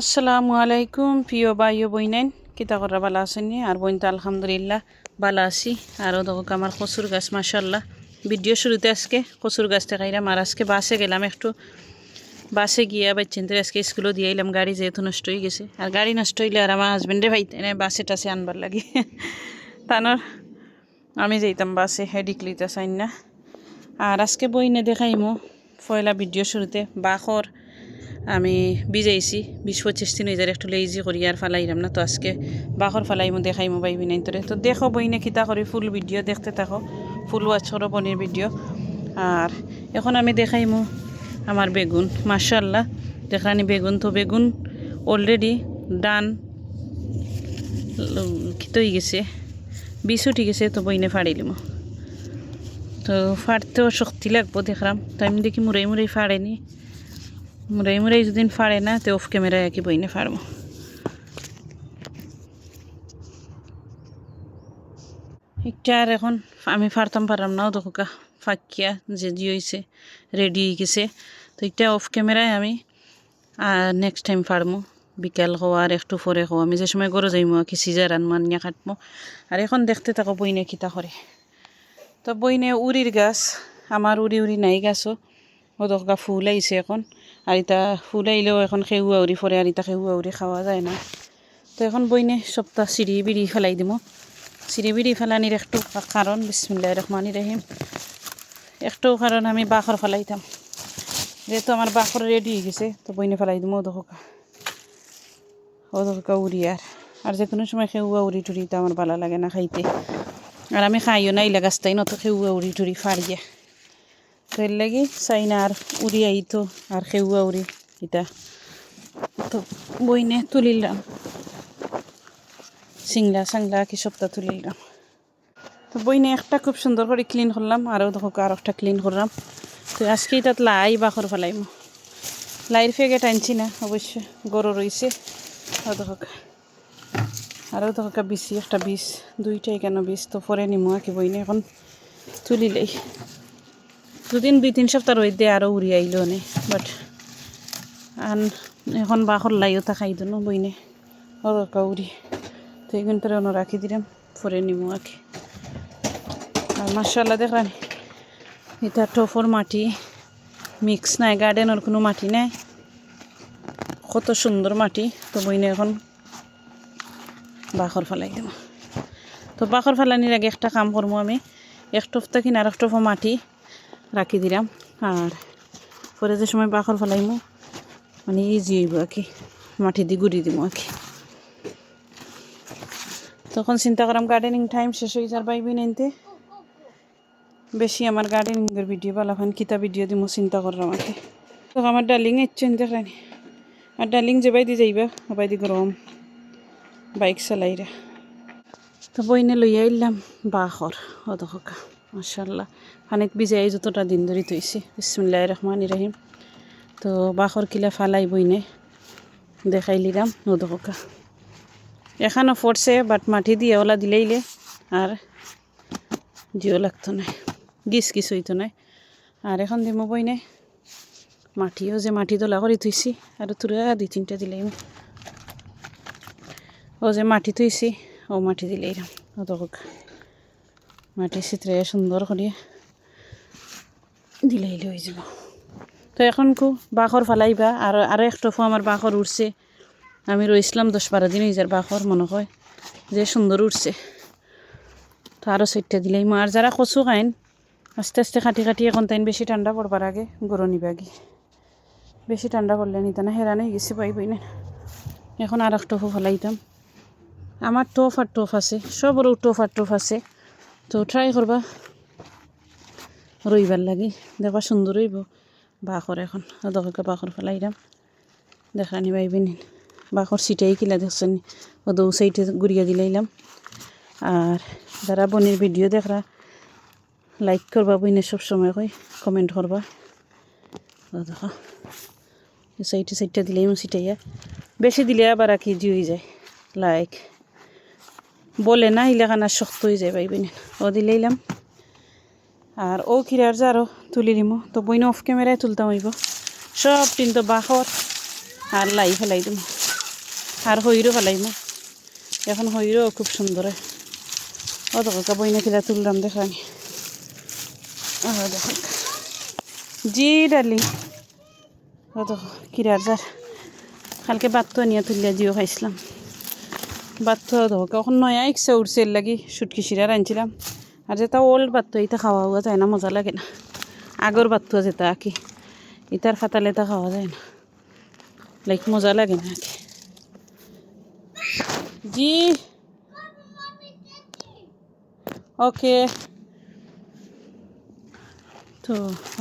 আসসালামু আলাইকুম, প্রিয় ভাই ও বইনেন কিতা করা ভালো আছেন আর বইন তো আলহামদুলিল্লাহ ভালো আছি। আরও দেখো আমার কচুর গাছ মাসাল্লাহ ভিডিও শুরুতে আজকে কচুর গাছটা খাইলাম আর আজকে বাসে গেলাম একটু। বাসে গিয়ে বাচ্চাদের আজকে স্কুলও দিয়ে এলাম গাড়ি যেহেতু নষ্ট হয়ে গেছে। আর গাড়ি নষ্ট হইলে আর আমার হাজবেন্ডে ভাই বাসে টাসে আনবার লাগে। তানোর, আমি যাইতাম বাসে হেডিক লইতে চাই না। আর আজকে বইনে দেখাইমো, পয়লা ভিডিও শুরুতে, বাখর। আমি বিজাইছি বিশ পঁচিশ দিন হয়ে একটু লেজি করি, আর ফালাইলাম না। তো আজকে বাখর ফালাইমো দেখাইমো বাইবি নাই তোরে তো দেখো বইনে কিতা করি, ফুল ভিডিও দেখতে থাকো, ফুল ওয়াচ করো বনির ভিডিও। আর এখন আমি দেখাইমো আমার বেগুন মার্শাল্লাহ দেখানি বেগুন, তো বেগুন অলরেডি ডান খিত হয়ে গেছে, বিষ উঠি গেছে, তো বইনে ফাড়িলিমো তো ফাড়তেও শক্তি লাগবো, দেখলাম। আমি দেখি মুড়াই মুড়াই ফাড়েনি মুড়াই মুড়াই যদি ফাড়ে না, তো অফ ক্যামেরায় একই বইনে ফাড়বো। একটা আর এখন আমি ফাড়তাম, পারলাম নাও দেখা ফাঁকিয়া যে জি হয়েছে রেডি হয়ে গেছে। তো এটা অফ ক্যামেরায় আমি নেক্সট টাইম ফাড়মো। বিকাল হওয়ার একটু পরে হওয়া। আমি যে সময় গরো যাইমো কি সিজার আনমো আনিয়া কাটমো। আর এখন দেখতে থাকো বইনে কিতা করে। তো বইনে উড়ির গাছ, আমার উড়ি উড়ি নাই গাছও। ও দরকা ফুল আইছে এখন। আর ইতা ফুল আইলেও এখন খেউয়া উড়ি ফরে আর ইতা খেউয়া উড়ি খাওয়া যায় না। তো এখন বইনে সপ্তাহ চিড়ি বিড়ি ফেলাই দিব চিড়ি বিড়ি ফেলানির একটু কারণ বিসমিল্লাহ রহমানি রহিম একটু কারণ আমি বাখর ফেলাইতাম যেহেতু আমার বাখর রেডি হয়ে গেছে, তো বইনে ফেলাই দিব ও দোকা ও দোকা উড়ি আর আর যে কোনো সময় খেউয়া উড়ি টুড়ি তো আমার ভালো লাগে না খাইতে। আর আমি খাইও না ইলা গাছটাই নত খেউয়া উড়ি টুড়ি ফাড়িয়ে এর লাগি চাই না আর উড়ি আইতো আর খেউয়া উড়ি এটা তো বইনে তুলিলাম সিংলা সাংলা কি সপ্তাহ তুলিলাম তো বইনে একটা খুব সুন্দর করে ক্লিন করলাম আরও দেখো আর একটা ক্লিন করলাম তো আজকে তাত লাই বাখর ফেলাইম লাইর ফেগে টানছি না অবশ্য গরু রয়েছে ও দেখো আরও দেখো বিশি একটা বিষ দুইটাই কেন বিষ তো পরে নিমো আঁকি বইনে এখন তুলিলেই দুদিন দুই তিন সপ্তাহ রই দিয়ে আরও উড়ি আইলো নে বাট আন এখন বাখর লাইও তা খাই দিল বইনে ওরকা উড়ি তো এই এইগুলো অন্য রাখি দিলাম পরে নিমো আঁকি আর মার্শাল্লাহ দেখলাম এটা টফর মাটি, মিক্স নাই গার্ডেনের কোনো মাটি নাই। কত সুন্দর মাটি, তো বইনে এখন বাখর ফেলাই দেব তো বাখর ফেলানির আগে একটা কাম করব আমি, এক টফটা কিনা আর এক টফা মাটি। রাখি দিলাম। আর পরে যে সময় বাখর ফেলাইমো মানে ইজি হইব আর কি। মাটি দিয়ে গুড়ি দিব আর কি। তখন চিন্তা করাম গার্ডেনিং টাইম শেষ হয়ে যার বাইবি নিতে বেশি আমার গার্ডেনিংয়ের ভিডিও পালাফান কিতা ভিডিও দিব চিন্তা করলাম আর কি। তো আমার ডার্লিং ইচ্ছেন দেখানি। আর ডার্লিং যে বাইদি যাইবা বাইদি গরম। বাইক চালাইরা। তো বইনে লইয়া আইলাম বাখর, ও মাসাল্লাহ পানিত ভিজাই যতটা দিন ধরে তৈছি বিসমুল্লাহ রহমান রহিম। তো বাখর কিলা ফালাই বইনে দেখাই লিলাম ও দখকা এখানো ফোরছে বাট মাটি দিয়ে ওলা দিলেইলে আর জিও লাগতো না। গিস গিস হইতো নাই আর এখন দিমো বইনে মাটিও যে মাটি দোলা করে থুইছি, আর তুরা দুই তিনটা দিলেই ও যে মাটি থুইছি, ও মাটি দিলেই ও তখন মাটি চিত্রে সুন্দর করিয়া দিলেই হয়ে যাব। তো এখন কু বাখর ফালাইবা আর আরও একটা ফো আমার বাখর উঠছে আমি রইছিলাম দশ বারো দিন যার বাখর মনে হয় যে সুন্দর উঠছে তো আরও চারটা দিলেই আর যারা কচু খাইন, আস্তে আস্তে কাটি কাটি এখন তাইন বেশি ঠান্ডা পড়বার আগে গরু নিবাগি বেশি ঠান্ডা পড়লে নিতা না হেরানো গেছি পাইবই না এখন আর একটা ফলাইতাম আমার টোফ আর টোফ আছে সবরও টোফ আর টোফ আছে। তো ট্রাই করবা। রইবার লাগি। দেখবা সুন্দর হইব। বাখর এখন। দরকার বাখর ফেলাইলাম দেখানি পাইবি নিন বাখর সিটাই কিলা দেখছেন। ও দৌ সাইডে গুড়িয়া দিলাইলাম। আর যারা বনির ভিডিও দেখরা লাইক করবা বইনে সব সময় কই। কমেন্ট করবা। দেখো। সাইডে সাইডটা দিলেই সিটাইয়া। বেশি দিলে আবার আর কি হয়ে যায়। লাইক বলে না ইলাকানা শক্ত হয়ে যায় পাইবেন ও দিলেইলাম আর ও খিরার যারও তুলি দিমো তো বইন অফ ক্যামেরায় তুলতাম হইব। সব তিন তো বাহর। আর লাই ফেলাই দিম। আর হইরও ফেলাইমো। এখন হইরও খুব সুন্দর। ও দেখো কা বইনা কিলা তুললাম দেখানি ও দেখো। জি ও দেখো কিরার যার। কালকে বাত্তো নিয়ে তুলিয়া জিও খাইছিলাম। দেখো কখন নয়া ইচ্ছা উঠছে লাগি সুটকি শিরার আনছিলাম। আর যেটা ওল্ড বাত্তো এটা খাওয়া হওয়া যায় না, মজা লাগে না। আগর বাত্তো যেটা আঁকি ইতার ফাতালে তা খাওয়া যায় না। লাইক মজা লাগে না আঁকি। জি। ওকে। তো,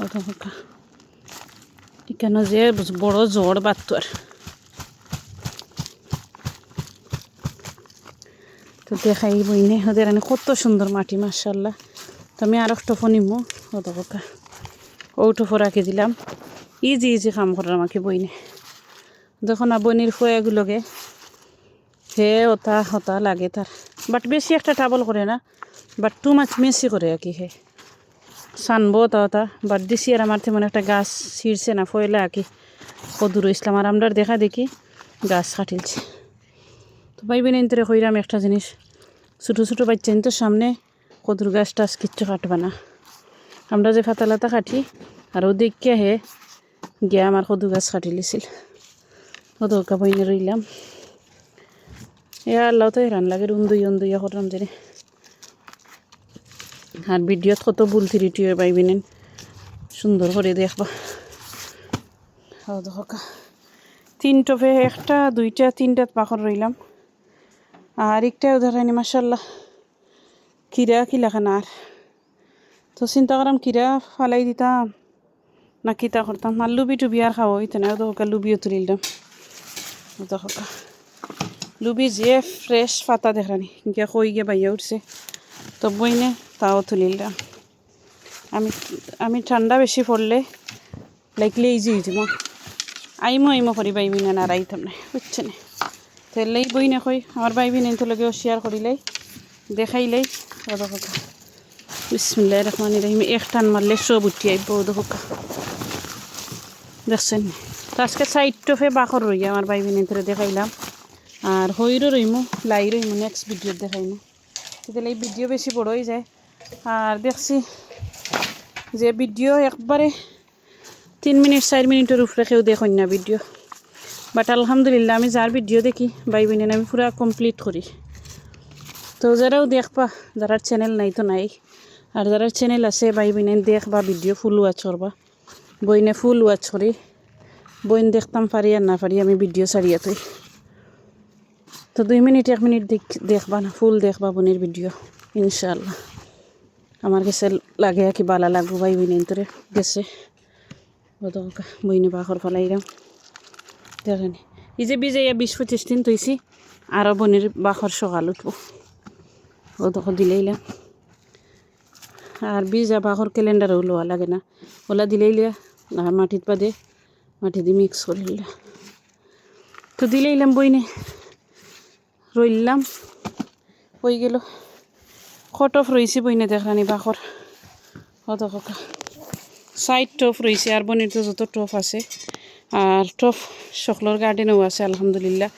ওটা হোকা। এখানে যে বড় জ্বর বাত্তো তো দেখাই বইনে ওদের এনে কত সুন্দর মাটি মার্শাল্লাহ তো আমি আর ফোন নিমো। ওটা হোকা ওটো ফোরাকে দিলাম। ইজি ইজি কাম করার আমাকে বইনে যখন বইনের ফুয়াগুলোকে হে ওটা হতা লাগে তার। বাট বেশি একটা টাবল করে না, বাট টু মাছ মেসি করে আর কি হে। সানবো ওটা ওতা। বাট দিছি আর আমার তেমন একটা গাছ ছিঁড়ছে না, ফয়লা আর কি কদুর ইসলাম। আর আমরা দেখা দেখি, গাছ কাটিলছে। তো ভাই বোন এন্তরে কইরাম একটা জিনিস। ছোটো ছোটো বাচ্চা তো সামনে কদুর গাছ টাছ কিচ্ছু কাটবে না। আমরা যে ফাতালাতা কাটি ও দেখে হে গিয়ে আমার কদু গাছ কাটি লিছিল। কদুকা বইনে রইলাম। এ আল্লাহ তো হেরান লাগে উন্দুই উন্দুইয়া করলাম জানি আর ভিডিওত কত ভুল থ্রিটিও পাইবিনেন সুন্দর করে দেখবা। দেখা তিন টপে একটা, দুইটা, তিনটাত পাখর রইলাম। আর একটা উদাহরণ মাসাল্লাহ কিরা কিলাখান আর তো চিন্তা করাম কিরা ফালাই দিতাম, না কিতা করতাম। আর লুবি টুবি আর খাওয়া হইতো লুবিও তুলিলাম দেখা লুবি যে ফ্রেশ পাতা দেখানি গিয়া কই গিয়ে বাইয়া উঠছে। তো বইনে তাও তুলিলাম আমি আমি ঠান্ডা বেশি পড়লে লাইক লেজি হয়েছিল আইমো আইমো করি বাইবি না আর আইতাম না বুঝছে না তেলেই বই না কই আমার বাইবি নেই তো লগেও শেয়ার করিলাই দেখাইলাই ওদা বিসমিল্লাহ রহমান রহিম এক টান মারলে সব উঠি আইব ওদা হোকা দেখছেন? আজকে সাইড টফে বাখর রই আমার বাইবি নেই তোরে দেখাইলাম। আর হইরও রইমু লাই রইমু নেক্সট ভিডিও দেখাইমু তাহলে এই ভিডিও বেশি বড় হয়ে যায়। আর দেখছি, যে ভিডিও একবারে তিন মিনিট চার মিনিটের উপরে কেউ দেখুন না ভিডিও বাট আলহামদুলিল্লাহ আমি যার ভিডিও দেখি বাই বোনেন আমি পুরা কমপ্লিট করি। তো যারাও দেখবা, যারা চ্যানেল নাই তো নাই, আর যারা চ্যানেল আছে বাই বোনেন দেখবা ভিডিও ফুল ওয়াচ করবা। বইনে ফুল ওয়াচ করি। বইন দেখতাম, পারি আর না পারি, আমি ভিডিও ছাড়িয়া তুই। তো দুই মিনিট, এক মিনিট দেখ- দেখবা না ফুল দেখবা বোনের ভিডিও ইনশাল্লাহ আমার কাছে লাগে কি বালা লাগবো বাই বোনেন তোরে গেছে। বদলকা বইনে বাঘর ফেলাইলাম। দেখেন এই যে বীজ ইয়া বিশ পঁচিশ দিন তৈছি আরও বনির বাখর সকাল উঠবো। ও তখন দিলেইলাম আর বীজ বাখর ক্যালেন্ডারও লোয়া লাগে না। ওলা দিলেইলিয়া আর মাটিত বাদে মাটি দিয়ে মিক্স করিলা তো দিলেইলাম বইনে। রইলাম হয়ে গেল। খটফ রয়েছে বইনে দেখানি বাখর অত কাকা সাইড টপ রয়েছে আর বনির তো যত টপ আছে। আর টপ সকলের গার্ডেনও আছে, আলহামদুলিল্লাহ।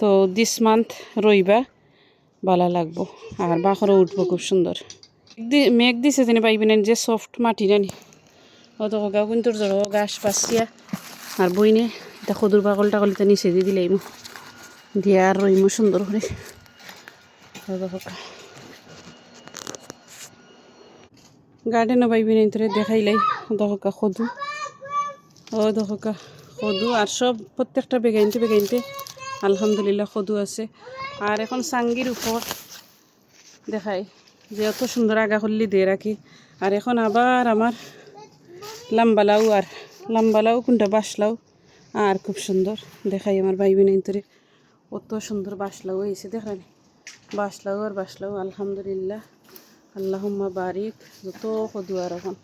তো দিস মান্থ রইবা, ভালো লাগবো। আর বাখরও উঠবো খুব সুন্দর। মেঘ দিছে যেন পাইবেন যে সফট মাটি জানি। অত গাও কিন্তু জড়ো গাছ পাচিয়া আর বইনে এটা সদুর বাকল টাকলিতে নিচে দিয়ে দিলাইমু দিয়া আর রইমু সুন্দর করে। গার্ডেনও পাইবেন দেখাইলাই। দহকা সদু ও দহকা সদু আর সব প্রত্যেকটা বেগাইনতে বেগাইনতে আলহামদুলিল্লাহ সদু আছে। আর এখন সাঙ্গির উপর দেখাই যে অত সুন্দর আগা করলি দিয়ে রাখি। আর এখন আবার আমার লাম্বালাও আর লাম্বালাও কোনটা বাসলাও আর খুব সুন্দর। দেখাই আমার ভাই বোন তোরে অত সুন্দর বাসলাও হয়েছে দেখানি বাসলাও আর বাসলাও আলহামদুলিল্লাহ। আল্লাহুম্মা বারিক, যত সদু আর এখন।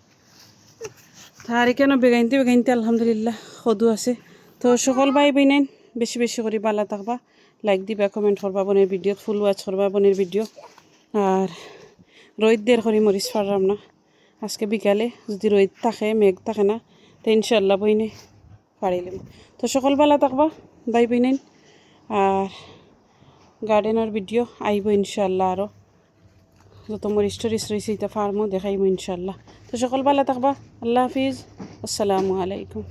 তার কেন বেগাইনতে বেগাইনতে আলহামদুলিল্লাহ সদু আছে। তো সকল ভাই বোনেন, বেশি বেশি করে বালা থাকবা। লাইক দিবা কমেন্ট করবা, বোনের ভিডিও ফুল ওয়াচ করবা বোনের ভিডিও আর রোদ দের করি মরিচ ফারলাম না। আজকে বিকালে যদি রোদ থাকে, মেঘ থাকে না, তো ইনশাল্লাহ বইনে পারিলাম তো সকল বেলা থাকবা বাই বইনেন আর গার্ডেনের ভিডিও আইব ইনশাল্লাহ আরও যত মরিচ টরিচ রয়েছে এটা ফার্মও দেখাইব ইনশাল্লাহ তো সকল ভালো থাকবা আল্লাহ হাফিজ আসসালামু আলাইকুম